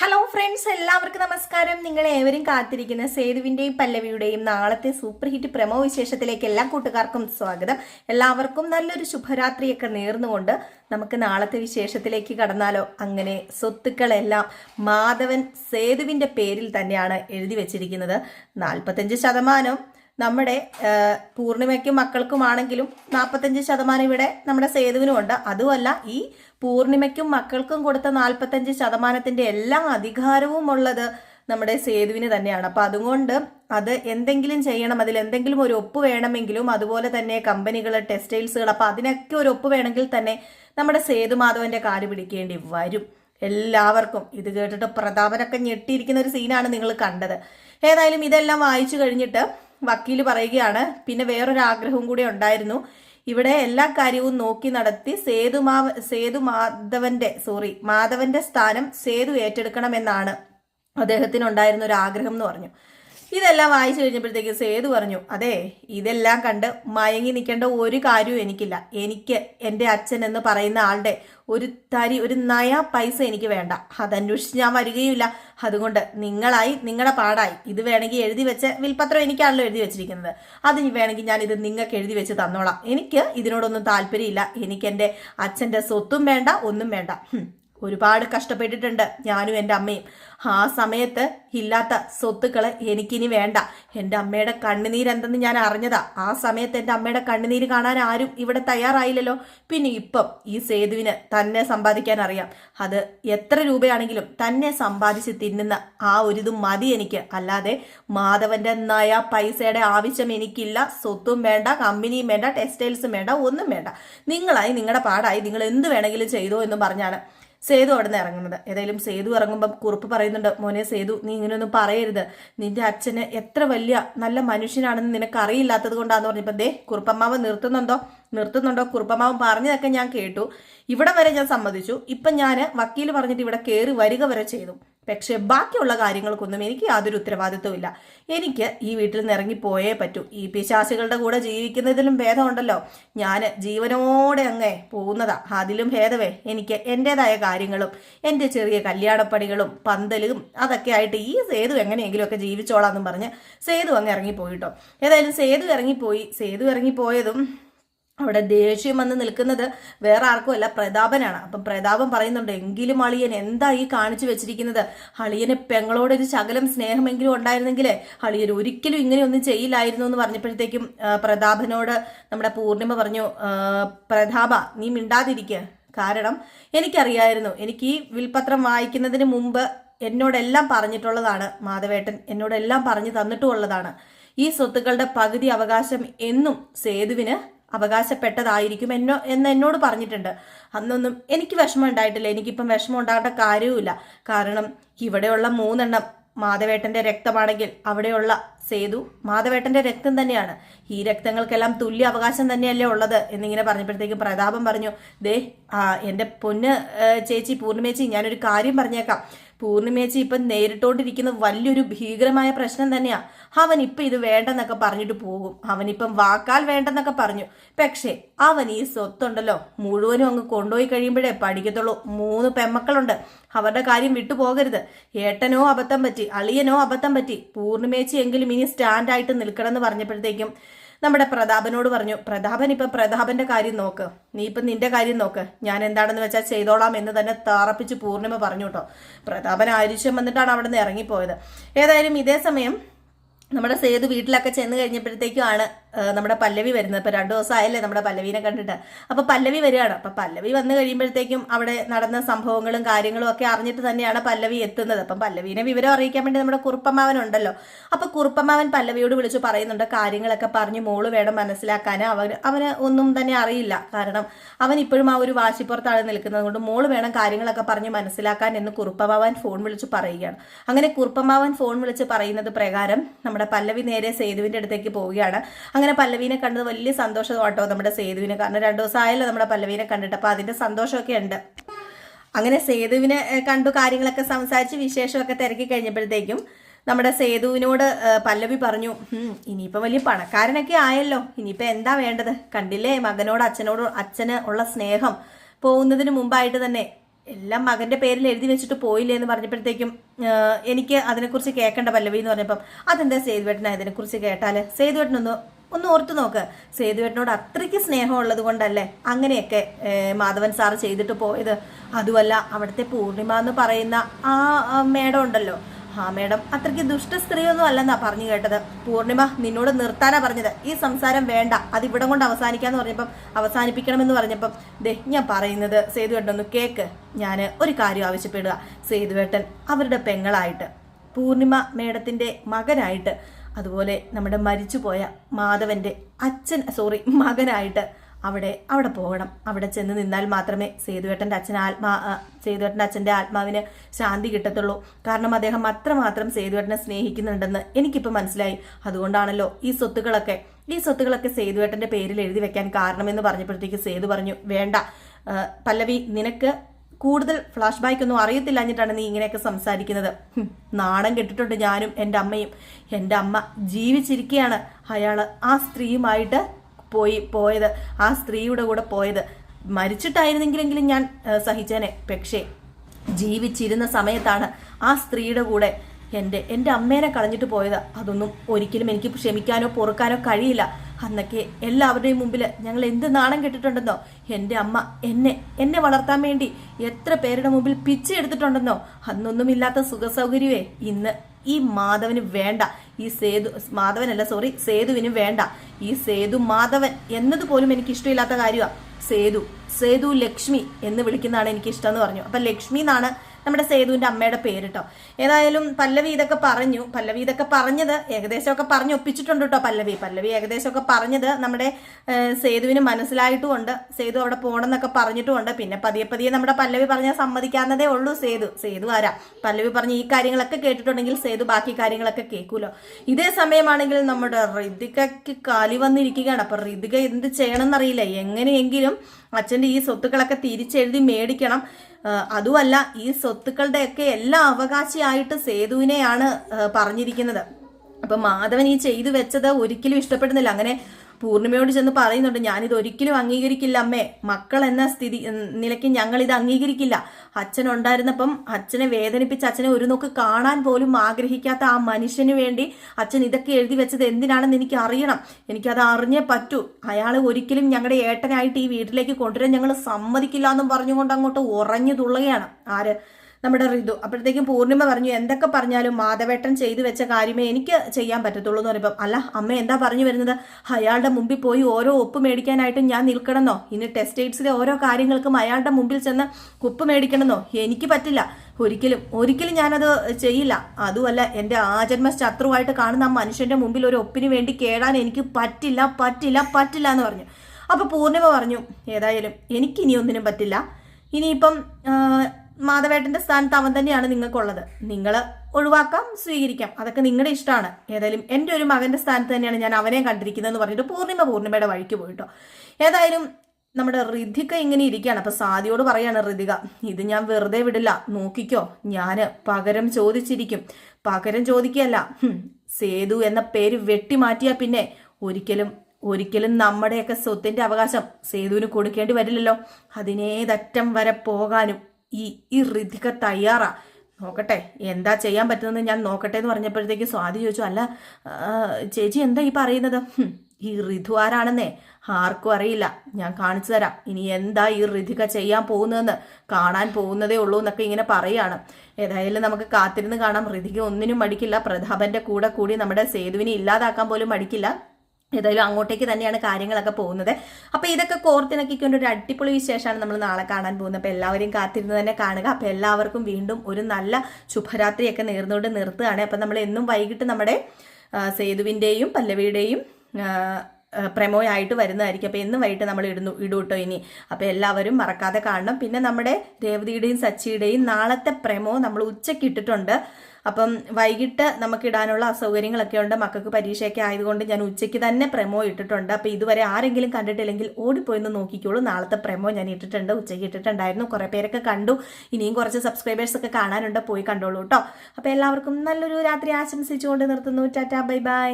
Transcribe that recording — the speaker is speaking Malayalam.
ഹലോ ഫ്രണ്ട്സ് എല്ലാവർക്കും നമസ്കാരം. നിങ്ങൾ ഏവരും കാത്തിരിക്കുന്ന സേതുവിന്റെയും പല്ലവിയുടെയും നാളത്തെ സൂപ്പർ ഹിറ്റ് പ്രമോ വിശേഷത്തിലേക്ക് എല്ലാ കൂട്ടുകാർക്കും സ്വാഗതം. എല്ലാവർക്കും നല്ലൊരു ശുഭരാത്രിയൊക്കെ നേർന്നുകൊണ്ട് നമുക്ക് നാളത്തെ വിശേഷത്തിലേക്ക് കടന്നാലോ? അങ്ങനെ സ്വത്തുക്കളെല്ലാം മാധവൻ സേതുവിന്റെ പേരിൽ തന്നെയാണ് എഴുതി വെച്ചിരിക്കുന്നത്. നാൽപ്പത്തഞ്ച് ശതമാനം നമ്മുടെ പൂർണിമയ്ക്കും മക്കൾക്കുമാണെങ്കിലും നാൽപ്പത്തഞ്ച് ശതമാനം ഇവിടെ നമ്മുടെ സേതുവിനും ഉണ്ട് അതുമല്ല ഈ പൂർണിമയ്ക്കും മക്കൾക്കും കൊടുത്ത നാൽപ്പത്തഞ്ച് ശതമാനത്തിന്റെ എല്ലാ അധികാരവും ഉള്ളത് നമ്മുടെ സേതുവിന് തന്നെയാണ്. അപ്പൊ അതുകൊണ്ട് അത് എന്തെങ്കിലും ചെയ്യണം അതിൽ എന്തെങ്കിലും ഒരു ഒപ്പ് വേണമെങ്കിലും അതുപോലെ തന്നെ കമ്പനികൾ ടെക്സ്റ്റൈൽസുകൾ അപ്പൊ അതിനൊക്കെ ഒരു ഒപ്പ് വേണമെങ്കിൽ തന്നെ നമ്മുടെ സേതുമാധവന്റെ കാൽ പിടിക്കേണ്ടി വരും. എല്ലാവർക്കും ഇത് കേട്ടിട്ട് പ്രതാപനൊക്കെ ഞെട്ടിയിരിക്കുന്ന ഒരു സീനാണ് നിങ്ങൾ കണ്ടത്. ഏതായാലും ഇതെല്ലാം വായിച്ചു കഴിഞ്ഞിട്ട് വക്കീൽ പറയുകയാണ്. പിന്നെ വേറൊരു ആഗ്രഹവും കൂടി ഉണ്ടായിരുന്നു. ഇവിടെ എല്ലാ കാര്യവും നോക്കി നടത്തി സേതുമാ സേതു മാധവന്റെ സോറി മാധവന്റെ സ്ഥാനം സേതു ഏറ്റെടുക്കണമെന്നാണ് അദ്ദേഹത്തിനുണ്ടായിരുന്ന ഒരു ആഗ്രഹം എന്ന് പറഞ്ഞു. ഇതെല്ലാം വായിച്ചു കഴിഞ്ഞപ്പോഴത്തേക്ക് സേതു പറഞ്ഞു അതെ ഇതെല്ലാം കണ്ട് മയങ്ങി നിൽക്കേണ്ട ഒരു കാര്യവും എനിക്കില്ല. എനിക്ക് എന്റെ അച്ഛൻ എന്ന് പറയുന്ന ആളുടെ ഒരു തരി ഒരു നയ പൈസ എനിക്ക് വേണ്ട. അതന്വേഷിച്ച് ഞാൻ വരികയുമില്ല. അതുകൊണ്ട് നിങ്ങളായി നിങ്ങളുടെ പാടായി. ഇത് വേണമെങ്കിൽ എഴുതി വെച്ച് വിൽപത്രം എനിക്കാണല്ലോ എഴുതി വെച്ചിരിക്കുന്നത്. അത് വേണമെങ്കിൽ ഞാൻ ഇത് നിങ്ങൾക്ക് എഴുതി വെച്ച് തന്നോളാം. എനിക്ക് ഇതിനോടൊന്നും താല്പര്യമില്ല. എനിക്ക് എന്റെ അച്ഛന്റെ സ്വത്തും വേണ്ട ഒന്നും വേണ്ട. ഒരുപാട് കഷ്ടപ്പെട്ടിട്ടുണ്ട് ഞാനും എന്റെ അമ്മയും. ആ സമയത്ത് ഇല്ലാത്ത സ്വത്തുക്കൾ എനിക്കിനി വേണ്ട. എന്റെ അമ്മയുടെ കണ്ണുനീരെന്തെന്ന് ഞാൻ അറിഞ്ഞതാ. ആ സമയത്ത് എന്റെ അമ്മയുടെ കണ്ണുനീര് കാണാൻ ആരും ഇവിടെ തയ്യാറായില്ലല്ലോ. പിന്നെ ഇപ്പം ഈ സേതുവിന് തന്നെ സമ്പാദിക്കാൻ അറിയാം. അത് എത്ര രൂപയാണെങ്കിലും തന്നെ സമ്പാദിച്ച് തിന്നുന്ന ആ ഒരു ഇത് മതി എനിക്ക്. അല്ലാതെ മാധവന്റെ നയ പൈസയുടെ ആവശ്യം എനിക്കില്ല. സ്വത്തും വേണ്ട കമ്പനിയും വേണ്ട ടെക്സ്റ്റൈൽസും വേണ്ട ഒന്നും വേണ്ട. നിങ്ങളായി നിങ്ങളുടെ പാടായി നിങ്ങൾ എന്ത് വേണമെങ്കിലും ചെയ്തോ എന്ന് പറഞ്ഞാണ്. സേതു അവിടെ നിന്ന് ഇറങ്ങുന്നത്. ഏതായാലും സേതു ഇറങ്ങുമ്പം കുറുപ്പ് പറയുന്നുണ്ട് മോനെ സേതു നീ ഇങ്ങനെയൊന്നും പറയരുത്. നിന്റെ അച്ഛന് എത്ര വലിയ നല്ല മനുഷ്യനാണെന്ന് നിനക്ക് അറിയില്ലാത്തത് കൊണ്ടാന്ന് പറഞ്ഞപ്പോൾ ദേ കുറുപ്പമ്മാവ് നിർത്തുന്നുണ്ടോ? നിർത്തുന്നുണ്ടോ? കുറുപ്പമ്മാവ് പറഞ്ഞതൊക്കെ ഞാൻ കേട്ടു. ഇവിടെ വരെ ഞാൻ സമ്മതിച്ചു. ഇപ്പം ഞാൻ വക്കീൽ പറഞ്ഞിട്ട് ഇവിടെ കയറി വരിക വരെ ചെയ്തു. പക്ഷെ ബാക്കിയുള്ള കാര്യങ്ങൾക്കൊന്നും എനിക്ക് യാതൊരു ഉത്തരവാദിത്വമില്ല എനിക്ക് ഈ വീട്ടിൽ നിന്ന് ഇറങ്ങിപ്പോയേ പറ്റൂ. ഈ പിശാസികളുടെ കൂടെ ജീവിക്കുന്നതിലും ഭേദമുണ്ടല്ലോ. ഞാൻ ജീവനോടെ അങ്ങേ പോകുന്നതാ. അതിലും ഭേദവേ എനിക്ക് എന്റെതായ കാര്യങ്ങളും എന്റെ ചെറിയ കല്യാണപ്പണികളും പന്തലും അതൊക്കെ ആയിട്ട് ഈ സേതു എങ്ങനെയെങ്കിലുമൊക്കെ ജീവിച്ചോളാന്നും പറഞ്ഞ് സേതു അങ്ങ് ഇറങ്ങിപ്പോയിട്ടോ ഏതായാലും സേതു ഇറങ്ങിപ്പോയി. സേതു ഇറങ്ങിപ്പോയതും അവിടെ ദേഷ്യം വന്ന് നിൽക്കുന്നത് വേറെ ആർക്കുമല്ല പ്രതാപനാണ്. അപ്പം പ്രതാപൻ പറയുന്നുണ്ട് എങ്കിലും അളിയൻ എന്താ ഈ കാണിച്ചു വെച്ചിരിക്കുന്നത്? അളിയന് പെങ്ങളോട് ഒരു ശകലം സ്നേഹമെങ്കിലും ഉണ്ടായിരുന്നെങ്കിലേ അളിയൻ ഒരിക്കലും ഇങ്ങനെയൊന്നും ചെയ്യില്ലായിരുന്നു എന്ന് പറഞ്ഞപ്പോഴത്തേക്കും പ്രതാപനോട് നമ്മുടെ പൂർണിമ പറഞ്ഞു "ആ, പ്രതാപ നീ മിണ്ടാതിരിക്കുക കാരണം എനിക്കറിയായിരുന്നു എനിക്ക് ഈ വിൽപത്രം വായിക്കുന്നതിന് മുമ്പ് എന്നോടെല്ലാം പറഞ്ഞിട്ടുള്ളതാണ് മാധവേട്ടൻ എന്നോടെല്ലാം പറഞ്ഞു തന്നിട്ടുമുള്ളതാണ്. ഈ സ്വത്തുക്കളുടെ പകുതി അവകാശം എന്നും സേതുവിന് അവകാശപ്പെട്ടതായിരിക്കും എന്നോ എന്ന് എന്നോട് പറഞ്ഞിട്ടുണ്ട്. അന്നൊന്നും എനിക്ക് വിഷമം ഉണ്ടായിട്ടില്ല. എനിക്കിപ്പം വിഷമം ഉണ്ടാകേണ്ട കാര്യവുമില്ല. കാരണം ഇവിടെയുള്ള മൂന്നെണ്ണം മാധവേട്ടന്റെ രക്തമാണെങ്കിൽ അവിടെയുള്ള സേതു മാധവേട്ടന്റെ രക്തം തന്നെയാണ്. ഈ രക്തങ്ങൾക്കെല്ലാം തുല്യ അവകാശം തന്നെയല്ലേ ഉള്ളത് എന്നിങ്ങനെ പറഞ്ഞപ്പോഴത്തേക്കും പ്രതാപം പറഞ്ഞു ദേ ആ എന്റെ പൊന്ന് ചേച്ചി പൂർണിമേച്ചി ഞാനൊരു കാര്യം പറഞ്ഞേക്കാം. പൂർണിമേച്ചി ഇപ്പം നേരിട്ടോണ്ടിരിക്കുന്ന വലിയൊരു ഭീകരമായ പ്രശ്നം തന്നെയാ. അവൻ ഇപ്പം ഇത് വേണ്ടെന്നൊക്കെ പറഞ്ഞിട്ട് പോകും. അവനിപ്പം വാക്കാൽ വേണ്ടെന്നൊക്കെ പറഞ്ഞു. പക്ഷേ അവൻ ഈ സ്വത്തുണ്ടല്ലോ. മുഴുവനും അങ്ങ് കൊണ്ടുപോയി കഴിയുമ്പോഴേ പഠിക്കത്തുള്ളൂ. മൂന്ന് പെമ്മക്കളുണ്ട്. അവരുടെ കാര്യം വിട്ടുപോകരുത്. ഏട്ടനോ അബദ്ധം പറ്റി അളിയനോ അബദ്ധം പറ്റി. പൂർണിമേച്ചി എങ്കിലും ഇനി സ്റ്റാൻഡായിട്ട് നിൽക്കണം എന്ന് പറഞ്ഞപ്പോഴത്തേക്കും നമ്മുടെ പ്രതാപനോട് പറഞ്ഞു പ്രതാപൻ ഇപ്പം പ്രതാപന്റെ കാര്യം നോക്ക്. നീ ഇപ്പം നിന്റെ കാര്യം നോക്ക്. ഞാൻ എന്താണെന്ന് വെച്ചാൽ ചെയ്തോളാം എന്ന് തന്നെ താറപ്പിച്ച് പൂർണിമ പറഞ്ഞു കേട്ടോ പ്രതാപൻ ആരിശം വന്നിട്ടാണ് അവിടെ നിന്ന് ഇറങ്ങിപ്പോയത്. ഏതായാലും ഇതേ സമയം നമ്മുടെ സേതു വീട്ടിലൊക്കെ ചെന്ന് കഴിഞ്ഞപ്പോഴത്തേക്കുമാണ് നമ്മുടെ പല്ലവി വരുന്നത്. ഇപ്പൊ രണ്ടു ദിവസം ആയല്ലേ നമ്മുടെ പല്ലവിനെ കണ്ടിട്ട്. അപ്പൊ പല്ലവി വരികയാണ്. അപ്പൊ പല്ലവി വന്നു കഴിയുമ്പോഴത്തേക്കും അവിടെ നടന്ന സംഭവങ്ങളും കാര്യങ്ങളും ഒക്കെ അറിഞ്ഞിട്ട് തന്നെയാണ് പല്ലവി എത്തുന്നത്. അപ്പം പല്ലവിനെ വിവരം അറിയിക്കാൻ വേണ്ടി നമ്മുടെ കുറുപ്പമാവൻ ഉണ്ടല്ലോ. അപ്പൊ കുറുപ്പമാവൻ പല്ലവിയോട് വിളിച്ചു പറയുന്നുണ്ട് കാര്യങ്ങളൊക്കെ പറഞ്ഞ് മോൾ വേണം മനസ്സിലാക്കാൻ. അവൻ അവന് ഒന്നും തന്നെ അറിയില്ല. കാരണം അവൻ ഇപ്പോഴും ആ ഒരു വാശിപ്പുറത്താണ് നിൽക്കുന്നത് കൊണ്ട് മോൾ വേണം കാര്യങ്ങളൊക്കെ പറഞ്ഞ് മനസ്സിലാക്കാൻ എന്ന് കുറുപ്പമാവൻ ഫോൺ വിളിച്ച് പറയുകയാണ്. അങ്ങനെ കുറുപ്പമാവൻ ഫോൺ വിളിച്ച് പറയുന്നത് പ്രകാരം നമ്മുടെ പല്ലവി നേരെ സേതുവിന്റെ അടുത്തേക്ക് പോവുകയാണ്. അങ്ങനെ പല്ലവീനെ കണ്ടത് വലിയ സന്തോഷമാട്ടോ നമ്മുടെ സേതുവിനെ. കാരണം രണ്ടു ദിവസം ആയല്ലോ നമ്മുടെ പല്ലവീനെ കണ്ടിട്ട്. അപ്പൊ അതിന്റെ സന്തോഷമൊക്കെ ഉണ്ട്. അങ്ങനെ സേതുവിനെ കണ്ടു കാര്യങ്ങളൊക്കെ സംസാരിച്ച് വിശേഷമൊക്കെ തിരക്കി കഴിഞ്ഞപ്പോഴത്തേക്കും നമ്മുടെ സേതുവിനോട് പല്ലവി പറഞ്ഞു "ഉം, ഇനിയിപ്പം വലിയ പണക്കാരനൊക്കെ ആയല്ലോ. ഇനിയിപ്പം എന്താ വേണ്ടത്? കണ്ടില്ലേ? മകനോട് അച്ഛനോട് അച്ഛന് ഉള്ള സ്നേഹം പോകുന്നതിന് മുമ്പായിട്ട് തന്നെ എല്ലാം മകന്റെ പേരിൽ എഴുതി വെച്ചിട്ട് പോയില്ലേ എന്ന് പറഞ്ഞപ്പോഴത്തേക്കും എനിക്ക് അതിനെക്കുറിച്ച് കേൾക്കേണ്ട പല്ലവി എന്ന് പറഞ്ഞപ്പം അതെന്താ സേതുവേട്ടന ഇതിനെക്കുറിച്ച് കേട്ടാൽ? സേതുവേട്ടനൊന്ന് ഒന്ന് ഓർത്തു നോക്ക്. സേതുവേട്ടനോട് അത്രയ്ക്ക് സ്നേഹമുള്ളത് കൊണ്ടല്ലേ അങ്ങനെയൊക്കെ മാധവൻ സാർ ചെയ്തിട്ട് പോയത്. അതുമല്ല അവിടുത്തെ പൂർണിമ എന്ന് പറയുന്ന ആ മേഡം ഉണ്ടല്ലോ. ആ മേഡം അത്രയ്ക്ക് ദുഷ്ട സ്ത്രീയൊന്നും അല്ലെന്നാ പറഞ്ഞു കേട്ടത്. പൂർണിമ നിന്നോട് നിർത്താനാ പറഞ്ഞത്. ഈ സംസാരം വേണ്ട. അത് ഇവിടം കൊണ്ട് അവസാനിക്കാന്ന് പറഞ്ഞപ്പം അവസാനിപ്പിക്കണമെന്ന് പറഞ്ഞപ്പം. ദേ ഞാൻ പറയുന്നത് സേതുവേട്ടൻ ഒന്ന് കേക്ക്. ഞാൻ ഒരു കാര്യം ആവശ്യപ്പെടുക. സേതുവേട്ടൻ അവരുടെ പെങ്ങളായിട്ട് പൂർണിമ മേഡത്തിന്റെ മകനായിട്ട് അതുപോലെ നമ്മുടെ മരിച്ചുപോയ മാധവന്റെ അച്ഛൻ സോറി മകനായിട്ട് അവിടെ അവിടെ പോകണം. അവിടെ ചെന്ന് നിന്നാൽ മാത്രമേ സേതുവേട്ടന്റെ അച്ഛൻ ആത്മാ സേതുവേട്ടന്റെ അച്ഛന്റെ ആത്മാവിന് ശാന്തി കിട്ടത്തുള്ളൂ. കാരണം അദ്ദേഹം അത്രമാത്രം സേതുവേട്ടനെ സ്നേഹിക്കുന്നുണ്ടെന്ന് എനിക്കിപ്പോൾ മനസ്സിലായി. അതുകൊണ്ടാണല്ലോ ഈ സ്വത്തുക്കളൊക്കെ ഈ സ്വത്തുക്കളൊക്കെ സേതുവേട്ടന്റെ പേരിൽ എഴുതി വെക്കാൻ കാരണമെന്ന് പറഞ്ഞപ്പോഴത്തേക്ക് സേതു പറഞ്ഞു വേണ്ട പല്ലവി നിനക്ക് കൂടുതൽ ഫ്ലാഷ് ബാക്ക് ഒന്നും അറിയത്തില്ലാഞ്ഞിട്ടാണ് നീ ഇങ്ങനെയൊക്കെ സംസാരിക്കുന്നത്. നാണം കെട്ടിട്ടുണ്ട് ഞാനും എന്റെ അമ്മയും. എന്റെ അമ്മ ജീവിച്ചിരിക്കുകയാണ് അയാൾ ആ സ്ത്രീയുമായിട്ട് പോയി പോയത് ആ സ്ത്രീയുടെ കൂടെ പോയത്. മരിച്ചിട്ടായിരുന്നെങ്കിലെങ്കിലും ഞാൻ സഹിച്ചേനെ. പക്ഷേ ജീവിച്ചിരുന്ന സമയത്താണ് ആ സ്ത്രീയുടെ കൂടെ എന്റെ എന്റെ അമ്മേനെ കളഞ്ഞിട്ട് പോയത്. അതൊന്നും ഒരിക്കലും എനിക്ക് ക്ഷമിക്കാനോ പൊറുക്കാനോ കഴിയില്ല. അന്നൊക്കെ എല്ലാവരുടെയും മുമ്പിൽ ഞങ്ങൾ എന്ത് നാണം കെട്ടിട്ടുണ്ടെന്നോ? എന്റെ അമ്മ എന്നെ എന്നെ വളർത്താൻ വേണ്ടി എത്ര പേരുടെ മുമ്പിൽ പിച്ച് എടുത്തിട്ടുണ്ടെന്നോ? അന്നൊന്നുമില്ലാത്ത സുഖസൗകര്യമേ. ഇന്ന് ഈ മാധവന് വേണ്ട. ഈ സേതു മാധവനല്ല സോറി സേതുവിന് വേണ്ട. ഈ സേതു മാധവൻ എന്നതുപോലും എനിക്ക് ഇഷ്ടമില്ലാത്ത കാര്യമാണ് സേതു സേതു ലക്ഷ്മി എന്ന് വിളിക്കുന്നതാണ് എനിക്ക് ഇഷ്ടം എന്ന് പറഞ്ഞു. അപ്പൊ ലക്ഷ്മി എന്നാണ് നമ്മുടെ സേതുവിന്റെ അമ്മയുടെ പേര് കേട്ടോ ഏതായാലും പല്ലവി ഇതൊക്കെ പറഞ്ഞു. പല്ലവി ഇതൊക്കെ പറഞ്ഞത് ഏകദേശമൊക്കെ പറഞ്ഞു ഒപ്പിച്ചിട്ടുണ്ട് കേട്ടോ പല്ലവി. പല്ലവി ഏകദേശമൊക്കെ പറഞ്ഞത് നമ്മുടെ സേതുവിന് മനസ്സിലായിട്ടുമുണ്ട്. സേതു അവിടെ പോകണമെന്നൊക്കെ പറഞ്ഞിട്ടുമുണ്ട്. പിന്നെ പതിയെ പതിയെ നമ്മുടെ പല്ലവി പറഞ്ഞാൽ സമ്മതിക്കാവുന്നതേ ഉള്ളൂ സേതു. സേതു ആരാ? പല്ലവി പറഞ്ഞ് ഈ കാര്യങ്ങളൊക്കെ കേട്ടിട്ടുണ്ടെങ്കിൽ സേതു ബാക്കി കാര്യങ്ങളൊക്കെ കേൾക്കുമല്ലോ ഇതേ സമയമാണെങ്കിൽ നമ്മുടെ ഋതികയ്ക്ക് കാലി വന്നിരിക്കുകയാണ്. അപ്പൊ ഋതിക എന്ത് ചെയ്യണമെന്നറിയില്ല. എങ്ങനെയെങ്കിലും അച്ഛന്റെ ഈ സ്വത്തുക്കളൊക്കെ തിരിച്ചെഴുതി മേടിക്കണം. അതുമല്ല ഈ സ്വത്തുക്കളുടെയൊക്കെ എല്ലാ അവകാശിയായിട്ട് സേതുവിനെയാണ് പറഞ്ഞിരിക്കുന്നത്. അപ്പൊ മാധവൻ ഈ ചെയ്തു വെച്ചത് ഒരിക്കലും ഇഷ്ടപ്പെടുന്നില്ല. അങ്ങനെ പൂർണിമയോട് ചെന്ന് പറയുന്നുണ്ട് ഞാനിത് ഒരിക്കലും അംഗീകരിക്കില്ല അമ്മേ. മക്കൾ എന്ന സ്ഥിതി നിലയ്ക്ക് ഞങ്ങൾ ഇത് അംഗീകരിക്കില്ല. അച്ഛൻ ഉണ്ടായിരുന്നപ്പം അച്ഛനെ വേദനിപ്പിച്ച് അച്ഛനെ ഒരു നോക്ക് കാണാൻ പോലും ആഗ്രഹിക്കാത്ത ആ മനുഷ്യന് വേണ്ടി അച്ഛൻ ഇതൊക്കെ എഴുതി വെച്ചത് എന്തിനാണെന്ന് എനിക്ക് അറിയണം. എനിക്കത് അറിഞ്ഞേ പറ്റൂ. അയാൾ ഒരിക്കലും ഞങ്ങളുടെ ഏട്ടനായിട്ട് ഈ വീട്ടിലേക്ക് കൊണ്ടുവരാൻ ഞങ്ങൾ സമ്മതിക്കില്ല എന്നും പറഞ്ഞുകൊണ്ട് അങ്ങോട്ട് ഉറഞ്ഞു തുള്ളുകയാണ്. ആര്? നമ്മുടെ ഋതു അപ്പോഴത്തേക്കും പൂർണിമ പറഞ്ഞു എന്തൊക്കെ പറഞ്ഞാലും മാധവേട്ടൻ ചെയ്തു വെച്ച കാര്യമേ എനിക്ക് ചെയ്യാൻ പറ്റത്തുള്ളൂ എന്ന് പറയുമ്പോൾ അല്ല അമ്മ എന്താ പറഞ്ഞു വരുന്നത്? അയാളുടെ മുമ്പിൽ പോയി ഓരോ ഒപ്പ് മേടിക്കാനായിട്ടും ഞാൻ നിൽക്കണമെന്നോ? ഇനി ടെസ്റ്റ് എയ്ഡ്സിലെ ഓരോ കാര്യങ്ങൾക്കും അയാളുടെ മുമ്പിൽ ചെന്ന് ഉപ്പ് മേടിക്കണമെന്നോ? എനിക്ക് പറ്റില്ല. ഒരിക്കലും ഒരിക്കലും ഞാനത് ചെയ്യില്ല. അതുമല്ല എന്റെ ആജന്മ ശത്രുവായിട്ട് കാണുന്ന ആ മനുഷ്യന്റെ മുമ്പിൽ ഒരു ഒപ്പിന് വേണ്ടി കേടാൻ എനിക്ക് പറ്റില്ല പറ്റില്ല പറ്റില്ല എന്ന് പറഞ്ഞു. അപ്പോൾ പൂർണിമ പറഞ്ഞു ഏതായാലും എനിക്കിനി ഒന്നിനും പറ്റില്ല. ഇനിയിപ്പം മാധവേട്ടന്റെ സ്ഥാനത്ത് അവൻ തന്നെയാണ് നിങ്ങൾക്കുള്ളത്. നിങ്ങൾ ഒഴിവാക്കാം സ്വീകരിക്കാം. അതൊക്കെ നിങ്ങളുടെ ഇഷ്ടമാണ്. ഏതായാലും എന്റെ ഒരു മകന്റെ സ്ഥാനത്ത് തന്നെയാണ് ഞാൻ അവനെ കണ്ടിരിക്കുന്നതെന്ന് പറഞ്ഞിട്ട് പൂർണിമ പൂർണിമയുടെ വഴിക്ക് പോയിട്ടോ. ഏതായാലും നമ്മുടെ ഋതിക ഇങ്ങനെ ഇരിക്കുകയാണ്. അപ്പൊ സാദിയോട് പറയാണ് ഋതിക ഇത് ഞാൻ വെറുതെ വിടില്ല. നോക്കിക്കോ ഞാൻ പകരം ചോദിച്ചിരിക്കും. പകരം ചോദിക്കുകയല്ല. സേതു എന്ന പേര് വെട്ടിമാറ്റിയാ പിന്നെ ഒരിക്കലും ഒരിക്കലും നമ്മുടെയൊക്കെ സ്വത്തിന്റെ അവകാശം സേതുവിന് കൊടുക്കേണ്ടി വരില്ലല്ലോ. അതിനേതറ്റം വരെ പോകാനും ഈ ഈ ഋതിക തയ്യാറാ. നോക്കട്ടെ എന്താ ചെയ്യാൻ പറ്റുന്നത് ഞാൻ നോക്കട്ടെ എന്ന് പറഞ്ഞപ്പോഴത്തേക്ക് സ്വാതി ചോദിച്ചു അല്ല ചേച്ചി എന്താ ഈ പറയുന്നത്? ഈ ഋതു ആരാണെന്നേ? ആർക്കും അറിയില്ല. ഞാൻ കാണിച്ചു തരാം. ഇനി എന്താ ഈ ഋതിക ചെയ്യാൻ പോകുന്നതെന്ന്? കാണാൻ പോകുന്നതേ ഉള്ളൂ എന്നൊക്കെ ഇങ്ങനെ പറയാണ് ഏതായാലും നമുക്ക് കാത്തിരുന്ന് കാണാം. ഋതിക ഒന്നിനും മടിക്കില്ല. പ്രതാപന്റെ കൂടെ കൂടി നമ്മുടെ സേതുവിനെ ഇല്ലാതാക്കാൻ പോലും മടിക്കില്ല. ഏതായാലും അങ്ങോട്ടേക്ക് തന്നെയാണ് കാര്യങ്ങളൊക്കെ പോകുന്നത്. അപ്പൊ ഇതൊക്കെ കോർത്തിണക്കിക്കൊണ്ട് ഒരു അടിപൊളി വിശേഷമാണ് നമ്മൾ നാളെ കാണാൻ പോകുന്നത്. അപ്പൊ എല്ലാവരെയും കാത്തിരുന്ന് തന്നെ കാണുക. അപ്പൊ എല്ലാവർക്കും വീണ്ടും ഒരു നല്ല ശുഭരാത്രിയൊക്കെ നേർന്നുകൊണ്ട് നിർത്തുകയാണ്. അപ്പൊ നമ്മൾ എന്നും വൈകിട്ട് നമ്മുടെ സേതുവിന്റെയും പല്ലവിയുടെയും പ്രമോയായിട്ട് വരുന്നതായിരിക്കും. അപ്പോൾ എന്നും വൈകിട്ട് നമ്മൾ ഇടുന്നു ഇടൂട്ടോ ഇനി. അപ്പോൾ എല്ലാവരും മറക്കാതെ കാണണം. പിന്നെ നമ്മുടെ രേവതിയുടെയും സച്ചിയുടെയും നാളത്തെ പ്രമോ നമ്മൾ ഉച്ചയ്ക്ക് ഇട്ടിട്ടുണ്ട്. അപ്പം വൈകിട്ട് നമുക്ക് ഇടാനുള്ള അസൗകര്യങ്ങളൊക്കെ ഉണ്ട്. മക്കൾക്ക് പരീക്ഷയൊക്കെ ആയതുകൊണ്ട് ഞാൻ ഉച്ചയ്ക്ക് തന്നെ പ്രമോ ഇട്ടിട്ടുണ്ട്. അപ്പോൾ ഇതുവരെ ആരെങ്കിലും കണ്ടിട്ടില്ലെങ്കിൽ ഓടിപ്പോയിന്ന് നോക്കിക്കോളൂ. നാളത്തെ പ്രമോ ഞാൻ ഇട്ടിട്ടുണ്ട്. ഉച്ചയ്ക്ക് ഇട്ടിട്ടുണ്ടായിരുന്നു. കുറേ പേരൊക്കെ കണ്ടു. ഇനിയും കുറച്ച് സബ്സ്ക്രൈബേഴ്സ് ഒക്കെ കാണാനുണ്ട്. പോയി കണ്ടോളൂ കേട്ടോ. അപ്പോൾ എല്ലാവർക്കും നല്ലൊരു രാത്രി ആശംസിച്ചുകൊണ്ട് നിർത്തുന്നു. Tata bye bye.